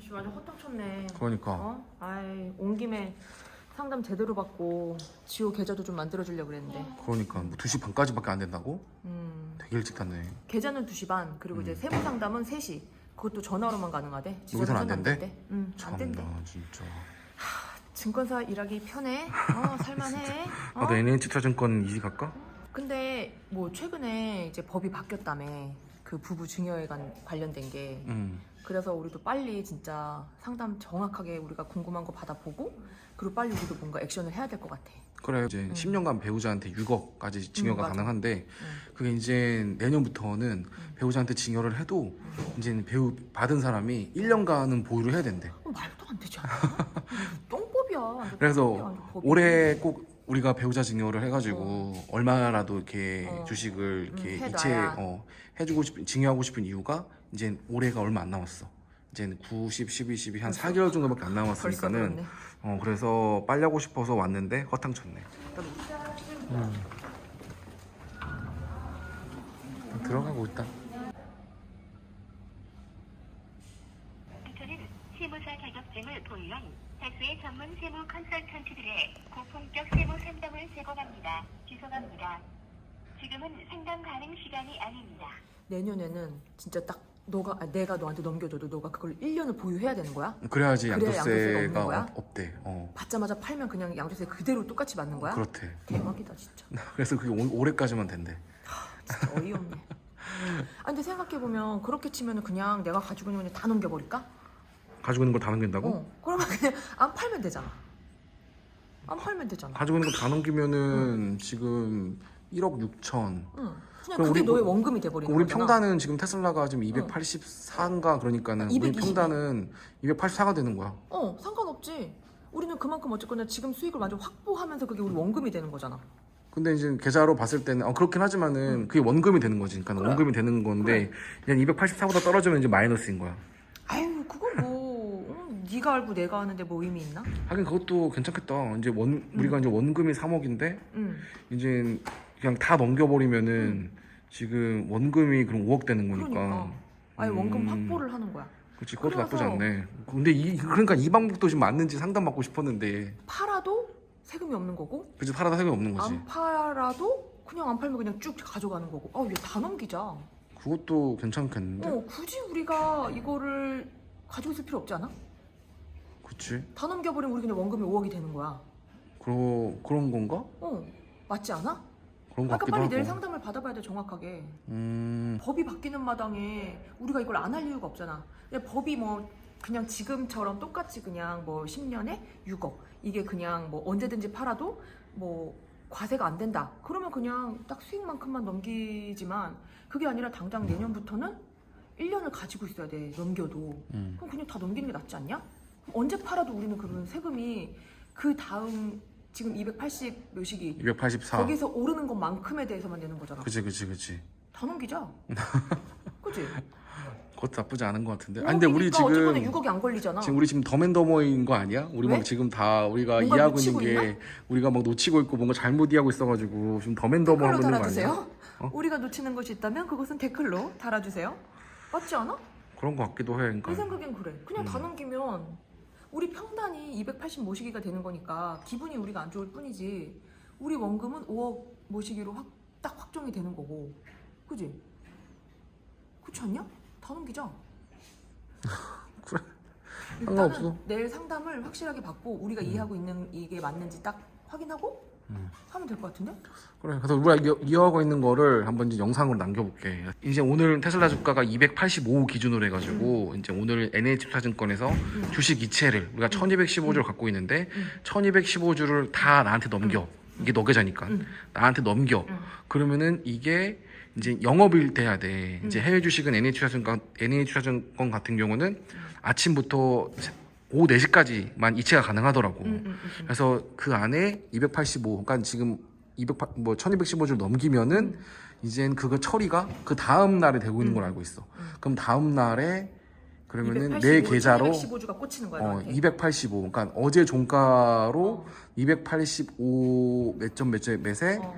씨 완전 허탕 쳤네. 그러니까 어? 아이 온 김에 상담 제대로 받고 지호 계좌도 좀 만들어 주려고 그랬는데. 그러니까 뭐 2시 반까지밖에 안 된다고? 음. 되게 일찍 탔네 계좌는 2시 반 그리고 이제 음. 세무 상담은 3시. 그것도 전화로만 가능하대. 여기서는 안 된대? 된대. 응, 안 된대. 참나 진짜 증권사 일하기 편해. 어, 살만해. 어? 나도 NH 투자증권 이직 할까? 근데 뭐 최근에 이제 법이 바뀌었다며. 그 부부 증여에 관, 관련된 게. 응 그래서 우리도 빨리 진짜 상담 정확하게 우리가 궁금한 거 받아보고 그리고 빨리 우리도 뭔가 액션을 해야 될 것 같아. 그래 이제 10년간 배우자한테 6억까지 징여가 음, 맞아. 가능한데 응. 그게 이제 내년부터는 음. 배우자한테 징여를 해도 이제 배우 받은 사람이 1년간은 보유를 해야 된대 어, 말도 안 되지 않아? 똥법이야. 그래서 똥법이야. 올해 꼭 우리가 배우자 증여를 해가지고 얼마라도 이렇게 어. 주식을 이렇게 음, 이체 해놔야. 어, 해주고 싶은 증여하고 싶은 이유가 이제 올해가 얼마 안 남았어. 이제 90, 12, 12한 벌써? 4개월 정도밖에 안 벌써 남았으니까는 그렇네. 어 그래서 빨리 하고 싶어서 왔는데 허탕 쳤네. 들어가고 있다. 저는 세무사 자격증을 보유한 다수의 전문 세무 컨설턴트들의 고품격 세무 상담을 제공합니다. 죄송합니다. 지금은 상담 가능 시간이 아닙니다. 내년에는 진짜 딱 너가 아, 내가 너한테 넘겨줘도 너가 그걸 1년을 보유해야 되는 거야? 그래야지 그래야 양도세가 양도세가 없는 거야? 없- 없대. 어 받자마자 팔면 그냥 양도세 그대로 똑같이 받는 거야? 그렇대. 대박이다 진짜. 그래서 그게 올- 올해까지만 된대. 진짜 어이없네. 아 근데 생각해 보면 그렇게 치면은 그냥 내가 가지고 있는 거다 넘겨버릴까? 가지고 있는 거다 넘긴다고? 어. 그러면 그냥 안 팔면 되잖아. 안 팔면 되잖아. 가지고 있는 거다 넘기면은 지금 1억 6천. 응. 그냥 그럼 그게 우리- 너의 원금이 돼버리는 우리 거잖아. 평단은 지금 테슬라가 지금 284인가 그러니까는 우리 220. 평단은 284가 되는 거야. 어 상관없지. 우리는 그만큼 어쨌거나 지금 수익을 완전 확보하면서 그게 우리 원금이 되는 거잖아. 근데 이제 계좌로 봤을 때는 어, 그렇긴 하지만은 그게 원금이 되는 거지. 그러니까. 원금이 되는 건데 그냥 284보다 떨어지면 이제 마이너스인 거야. 네가 알고 내가 아는데 뭐 의미 있나? 하긴 그것도 괜찮겠다. 이제 원 음. 우리가 이제 원금이 3억인데 응. 이제 그냥 다 넘겨버리면은 지금 원금이 그럼 5억 되는 거니까. 음. 그러니까. 아예 원금 음. 확보를 하는 거야. 그렇지 그것도 그래서- 나쁘지 않네. 근데 이 그러니까 이 방법도 지금 맞는지 상담 받고 싶었는데 팔아도 세금이 없는 거고 그치 팔아다 세금이 없는 거지. 안 팔아도 그냥 안 팔면 그냥 쭉 가져가는 거고. 아, 얘 다 넘기자. 그것도 괜찮겠는데? 어, 굳이 우리가 이거를 가지고 있을 필요 없지 않아? 그치? 다 넘겨버리면 우리 그냥 원금이 5억이 되는 거야. 그러, 그런 건가? 어, 맞지 않아? 그런 것 아까 같기도 빨리 하고 내일 상담을 받아봐야 돼 정확하게. 음... 법이 바뀌는 마당에 우리가 이걸 안 할 이유가 없잖아. 근데 법이 뭐 그냥 지금처럼 똑같이 그냥 뭐 10년에 6억 이게 그냥 뭐 언제든지 팔아도 뭐 과세가 안 된다. 그러면 그냥 딱 수익만큼만 넘기지만 그게 아니라 당장 내년부터는 1년을 가지고 있어야 돼. 넘겨도. 음. 그럼 그냥 다 넘기는 게 낫지 않냐? 언제 팔아도 우리는 그런 세금이 그 다음 지금 280 몇이기 284 거기서 오르는 것만큼에 대해서만 내는 거잖아. 그치 그치 그치 다 넘기자. 그치? 그것도 나쁘지 않은 것 같은데 아니 근데 우리 그러니까 어쨌거나 지금 6억이 안 걸리잖아. 지금 우리 지금 덤앤더머인 거 아니야? 우리 왜? 막 지금 다 우리가 뭔가 이해하고 놓치고 있는 게 우리가 막 놓치고 있고 뭔가 잘못 이해하고 있어가지고 지금 덤앤더머 댓글로 하고 있는 거 달아주세요. 아니야? 어? 우리가 놓치는 것이 있다면 그것은 댓글로 달아주세요. 맞지 않아? 그런 것 같기도 해내 그러니까 생각엔 그래. 그냥 다 음. 넘기면 우리 평단이 280 모시기가 되는 거니까 기분이 우리가 안 좋을 뿐이지. 우리 원금은 5억 모시기로 확, 딱 확정이 되는 거고. 그지? 그렇지 않냐? 다 넘기자. 그래. 일단은 상관없어. 내일 상담을 확실하게 받고 우리가 이해하고 있는 이게 맞는지 딱 확인하고 음. 하면 될 것 같은데? 그래 그래서 우리가 이어- 이어 가고 있는 거를 한번 이제 영상으로 남겨볼게. 이제 오늘 테슬라 주가가 285 기준으로 해가지고 이제 오늘 NH투자증권에서 주식 이체를 우리가 1215주를 갖고 있는데 음. 1215주를 다 나한테 넘겨. 이게 너 계좌니까. 음. 나한테 넘겨. 음. 그러면은 이게 이제 영업일 때 해야 돼. 이제 음. 해외 주식은 NH투자증권 NH투자증권 같은 경우는 아침부터 오후 4시까지만 이체가 가능하더라고 음, 음, 음, 음. 그래서 그 안에 285, 그러니까 지금 200, 뭐 1215줄 넘기면은 이젠 그거 처리가 그 다음 날에 되고 있는 음. 걸 알고 있어. 음. 그럼 다음 날에 그러면은 285, 내 계좌로 1215주가 꽂히는 거야. 어, 너한테. 285, 그러니까 어제 종가로 어. 285 몇 점 몇점 몇에 어.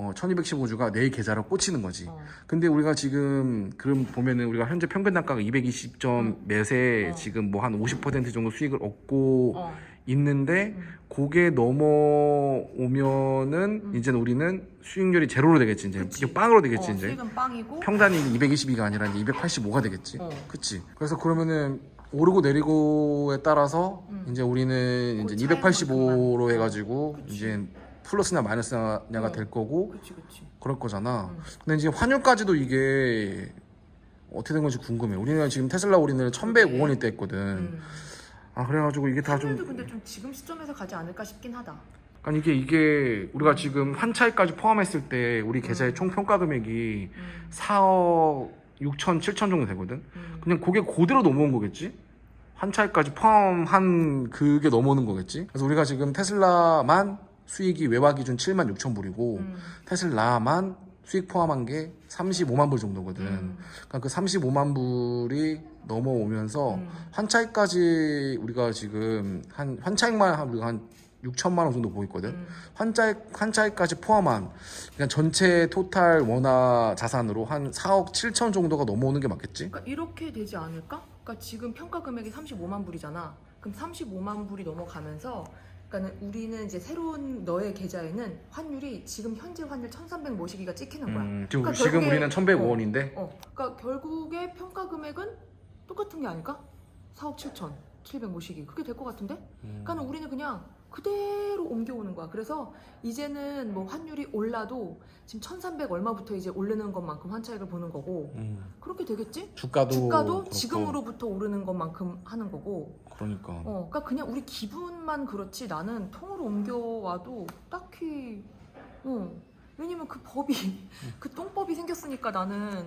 어, 1215주가 내 계좌로 꽂히는 거지. 어. 근데 우리가 지금 그럼 보면은 우리가 현재 평균 단가가 220점 매세 어. 지금 뭐 한 50% 정도 수익을 얻고 어. 있는데 음. 그게 넘어오면은 음. 이제는 우리는 수익률이 제로로 되겠지 이제 그치. 빵으로 되겠지 어, 이제 수익은 빵이고 평단이 222가 아니라 이제 285가 되겠지 어. 그치 그래서 그러면은 오르고 내리고에 따라서 음. 이제 우리는 그 이제 차이만큼만. 285로 해가지고 그치. 이제 플러스냐 마이너스냐가 어. 될 거고 그치 그치 그럴 거잖아 음. 근데 이제 환율까지도 이게 어떻게 된 건지 궁금해 우리는 지금 테슬라 올인을 1105원이 때 했거든 음. 아 그래가지고 이게 다 좀 근데 좀 지금 시점에서 가지 않을까 싶긴 하다 아니 이게 이게 우리가 지금 환차익까지 포함했을 때 우리 계좌의 음. 총 평가 금액이 음. 4억 6천 7천 정도 되거든. 음. 그냥 그게 그대로 넘어온 거겠지? 환차익까지 포함한 그게 넘어오는 거겠지? 그래서 우리가 지금 테슬라만 수익이 외화 기준 7만 6천 불이고 음. 테슬라만 수익 포함한 게 35만 불 정도거든. 음. 그러니까 그 35만 불이 넘어오면서 음. 환차익까지 우리가 지금 한 환차익만 한 우리가 한 6천만 원 정도 보이거든. 음. 환차익 환차익까지 포함한 그냥 전체 토탈 원화 자산으로 한 4억 7천 정도가 넘어오는 게 맞겠지? 그러니까 이렇게 되지 않을까? 그러니까 지금 평가 금액이 35만 불이잖아. 그럼 35만 불이 넘어가면서 그러니까는 우리는 이제 새로운 너의 계좌에는 환율이 지금 현재 환율 1,300 모시기가 찍히는 거야. 음, 지금, 그러니까 지금 결국에- 우리는 1,105원인데 어, 그러니까 결국에 평가 금액은 똑같은 게 아닐까? 4억 7천, 700 모시기 그게 될 것 같은데? 음. 그러니까 우리는 그냥 그대로 옮겨오는 거야. 그래서 이제는 뭐 환율이 올라도 지금 1,300 얼마부터 이제 오르는 것만큼 환차익을 보는 거고 음, 그렇게 되겠지? 주가도 주가도 그렇고. 지금으로부터 오르는 것만큼 하는 거고 그러니까 어, 그러니까 그냥 우리 기분만 그렇지 나는 통으로 옮겨와도 딱히 어, 왜냐면 그 법이 그 똥법이 생겼으니까 나는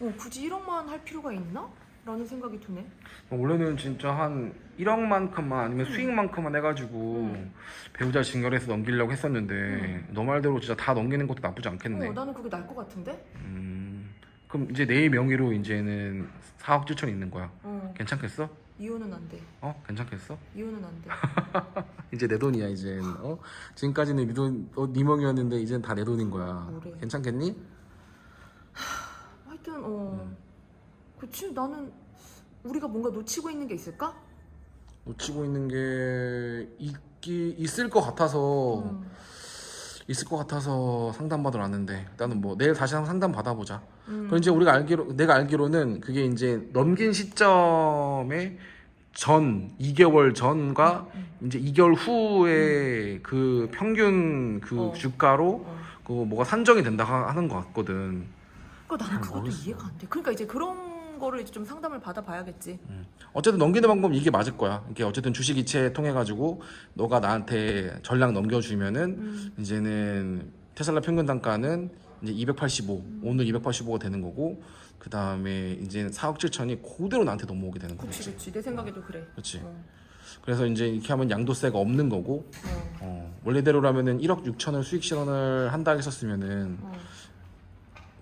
어, 굳이 1억만 할 필요가 있나? 라는 생각이 드네 원래는 진짜 한 1억만큼만 아니면 음. 수익만큼만 해가지고 음. 배우자 진결해서 넘기려고 했었는데 음. 너 말대로 진짜 다 넘기는 것도 나쁘지 않겠네. 어, 나는 그게 나을 것 같은데? 음, 그럼 이제 내 명의로 이제는 4억 7천 있는 거야. 어, 괜찮겠어? 이혼은 안 돼 어? 괜찮겠어? 이혼은 안 돼 이제 내 돈이야 이제 어? 지금까지는 네, 돈, 어, 네 명이었는데 이젠 다 내 돈인 거야 뭐래. 괜찮겠니? 하여튼 어 음. 그치 나는 우리가 뭔가 놓치고 있는 게 있을까? 놓치고 있는 게 있기 있을 것 같아서 음. 있을 것 같아서 상담 받으러 왔는데 일단은 뭐 내일 다시 한번 상담 받아보자 음. 그럼 이제 우리가 알기로 내가 알기로는 그게 이제 넘긴 시점에 전 2개월 전과 음. 이제 2개월 후에 그 평균 그 어. 주가로 어. 그 뭐가 산정이 된다 하- 하는 것 같거든. 그러니까 나는 잘 그것도 모르겠어. 이해가 안 돼. 그러니까 이제 그런 거를 이제 좀 상담을 받아 봐야겠지. 어쨌든 넘기는 방법 이게 맞을 거야. 이게 어쨌든 주식 이체 통해 가지고 너가 나한테 전량 넘겨주면은 음. 이제는 테슬라 평균 단가는 이제 285 음. 오늘 285가 되는 거고 그 다음에 이제 4억 7천이 그대로 나한테 넘어오게 되는 그치 거지. 그치 내 생각에도 그래. 그렇지. 어. 그래서 이제 이렇게 하면 양도세가 없는 거고 어. 어, 원래대로라면은 1억 6천을 수익 실현을 한다 했었으면은 어.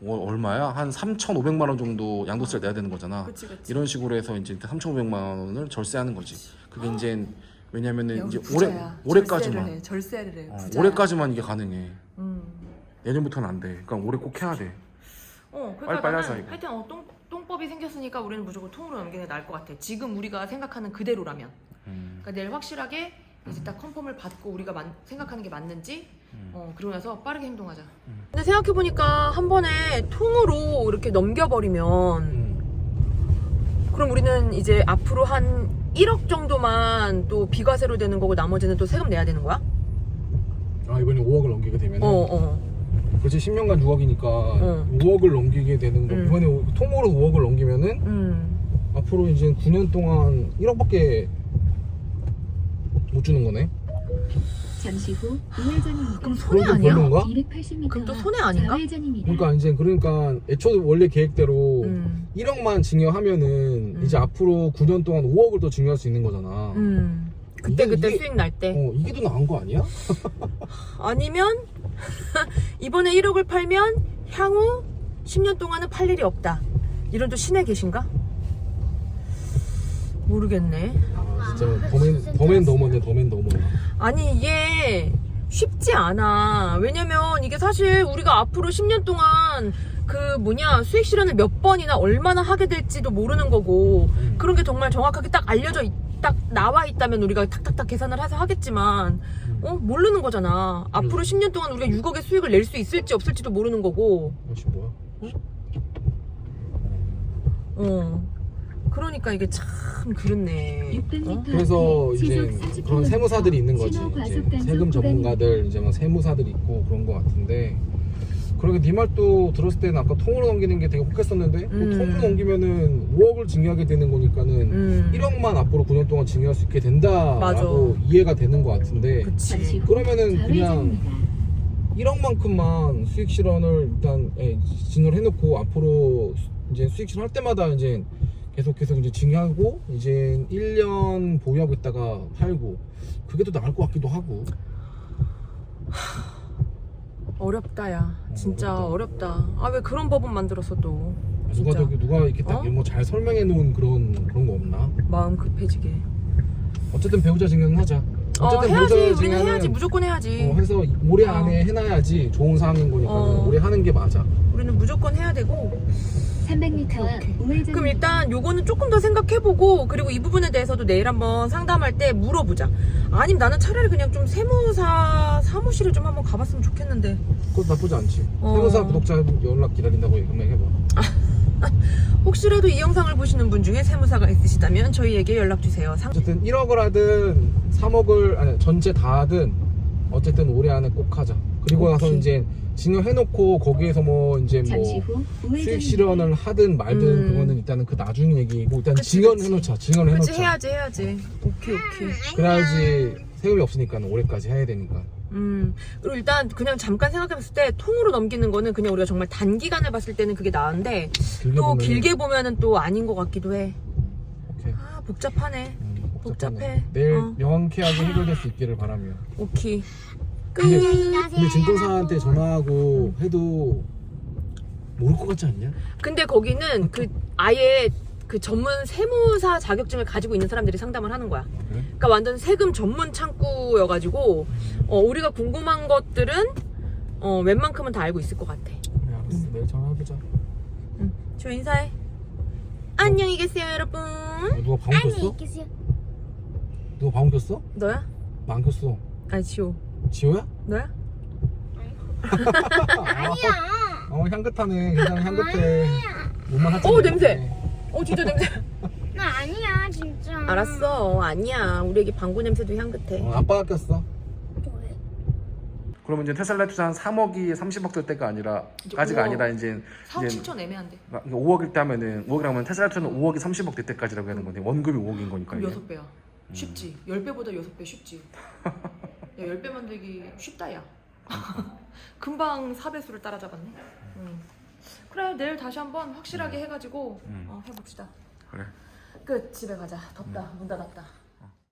어, 얼마야? 한 3,500만 원 정도 양도세를 내야 되는 거잖아. 그치 그치. 이런 식으로 해서 이제 3,500만 원을 절세하는 거지. 그게 이제 왜냐면은 이제. 올해 올해까지만 해. 절세를 해. 어. 올해까지만 이게 가능해. 음. 내년부터는 안 돼. 그러니까 올해 꼭 해야 돼. 어, 그러니까 빨리 빨리 하자. 하여튼 어, 똥 똥법이 생겼으니까 우리는 무조건 통으로 게 나을 것 같아. 지금 우리가 생각하는 그대로라면. 음, 그러니까 내일 확실하게 이제 딱 컨펌을 받고 우리가 만- 생각하는 게 맞는지 음. 어, 그러고 나서 빠르게 행동하자. 음. 근데 생각해보니까 한 번에 통으로 이렇게 넘겨버리면 음. 그럼 우리는 이제 앞으로 한 1억 정도만 또 비과세로 되는 거고 나머지는 또 세금 내야 되는 거야? 아 이번에 5억을 넘기게 되면 어, 어. 그렇지 10년간 6억이니까 응. 5억을 넘기게 되는 거 응. 이번에 통으로 5억을 넘기면은 음. 앞으로 이제 9년 동안 1억밖에 못 주는 거네. 잠시 후 우회전입니다. 그럼 손해 그럼 아니야? 별론가? 280m. 그럼 또 손해 아닌가? 좌회전입니다. 그러니까 이제 그러니까 애초 원래 계획대로 음. 1억만 증여하면은 음. 이제 앞으로 9년 동안 5억을 더 증여할 수 있는 거잖아. 음. 그때 이게- 그때 이게- 수익 날 때. 어 이게 더 나은 거 아니야? 아니면 이번에 1억을 팔면 향후 10년 동안은 팔 일이 없다. 이런 또 신에 계신가? 모르겠네. 아 진짜 더맨 더맨 너머네 더맨 너머. 아니 이게 쉽지 않아. 왜냐면 이게 사실 우리가 앞으로 10년 동안 그 뭐냐 수익 실현을 몇 번이나 얼마나 하게 될지도 모르는 거고 음. 그런 게 정말 정확하게 딱 알려져 있- 딱 나와 있다면 우리가 탁탁탁 계산을 해서 하겠지만 어 모르는 거잖아. 앞으로 10년 동안 우리가 6억의 수익을 낼 수 있을지 없을지도 모르는 거고. 어, 지금 뭐야? 어. 그러니까 이게 참 그렇네. 600m 어? 그래서 이제 40km 그런 세무사들이 있는 거지. 이제 세금 전문가들 이제 막 세무사들이 있고 그런 거 같은데. 그러게 네 말도 들었을 때는 아까 통으로 넘기는 게 되게 혹했었는데 뭐 음. 통으로 넘기면은 5억을 징계하게 되는 거니까는 음. 1억만 앞으로 9년 동안 징계할 수 있게 된다라고 맞아. 이해가 되는 것 같은데 그치. 후 그러면은 그냥 좌회전입니다. 1억만큼만 수익 실현을 일단 예, 진행을 해놓고 앞으로 수- 이제 수익 실현 할 때마다 이제 계속 계속 이제 징계하고 이제 1년 보유하고 있다가 팔고 그게 더 나을 것 같기도 하고 어렵다 야. 진짜 어렵다. 아 왜 그런 법은 만들었어 또. 누가 진짜. 더 누가 이렇게 딱 어? 뭐잘 설명해 놓은 그런 그런 거 없나? 마음 급해지게. 어쨌든 배우자 징계는 하자. 어 어쨌든 해야지. 배우자 우리는 징계는 해야지. 무조건 해야지. 어, 해서 올해 어. 안에 해놔야지 좋은 상황인 거니까 어. 올해 하는 게 맞아. 우리는 무조건 해야 되고. 300m 오케이. 우회전 그럼 일단 요거는 조금 더 생각해보고 그리고 이 부분에 대해서도 내일 한번 상담할 때 물어보자. 아니면 나는 차라리 그냥 좀 세무사 사무실에 좀 한번 가봤으면 좋겠는데. 그것도 나쁘지 않지. 어. 세무사 구독자 연락 기다린다고 한번 해봐. 혹시라도 이 영상을 보시는 분 중에 세무사가 있으시다면 저희에게 연락 주세요. 상... 어쨌든 1억을 하든 3억을 아니 전체 다 하든 어쨌든 올해 안에 꼭 하자. 그리고 나서 오케이. 이제 징역해놓고 거기에서 뭐 이제 뭐후 우회전입니다. 수익 실현을 하든 말든 음. 그거는 일단은 그 나중 얘기고 일단 그치, 징역을 그치. 해놓자. 징역을 그치 해놓자. 해야지 해야지. 오케이 오케이. 그래야지 세금이 없으니까 올해까지 해야 되니까. 음 그리고 일단 그냥 잠깐 생각해봤을 때 통으로 넘기는 거는 그냥 우리가 정말 단기간에 봤을 때는 그게 나은데 길게 또 보면은- 길게 보면은 또 아닌 것 같기도 해. 오케이. 아 복잡하네. 음, 복잡해. 내일 어. 명확하게 해결될 수 있기를 바라며. 오케이. 끝. 근데, 근데 증권사한테 전화하고 해도 모를 것 같지 않냐? 근데 거기는 그 아예 그 전문 세무사 자격증을 가지고 있는 사람들이 상담을 하는 거야. 아, 그래? 그러니까 완전 세금 전문 창구여가지고 어, 우리가 궁금한 것들은 어, 웬만큼은 다 알고 있을 것 같아. 그래 알았어. 내일 전화해보자. 저 인사해. 안녕히 계세요, 여러분. 어, 누가 방금 켰어? 누 가 방금 켰어? 너야? 안 켰어. 아니 지호. 지호야? 너야? 아니야. 어 향긋하네. 굉장히 향긋해. 몸만 하지. 어, 냄새. 어 진짜 냄새. 나 아니야 진짜. 알았어. 아니야. 우리 애기 방구 냄새도 향긋해. 어, 아빠가 꼈어. 왜? 그러면 이제 테슬라 투자한 3억이 30억 될 때가 아니라 이제 까지가 5억. 아니라 이제 4억 이제 7천 애매한데. 5억일 때 하면은 5억이라면 테슬라 투자는 5억이 30억 될 때까지라고 하는 건데 원금이 5억인 거니까 그럼 이게. 6배야. 쉽지. 10배보다 6배 쉽지. 야 10배 만들기 쉽다 야. 금방 4배수를 따라잡았네. 음. 그래 내일 다시 한번 확실하게 해가지고 음. 어, 해봅시다. 그래. 끝 집에 가자. 덥다. 문 닫았다.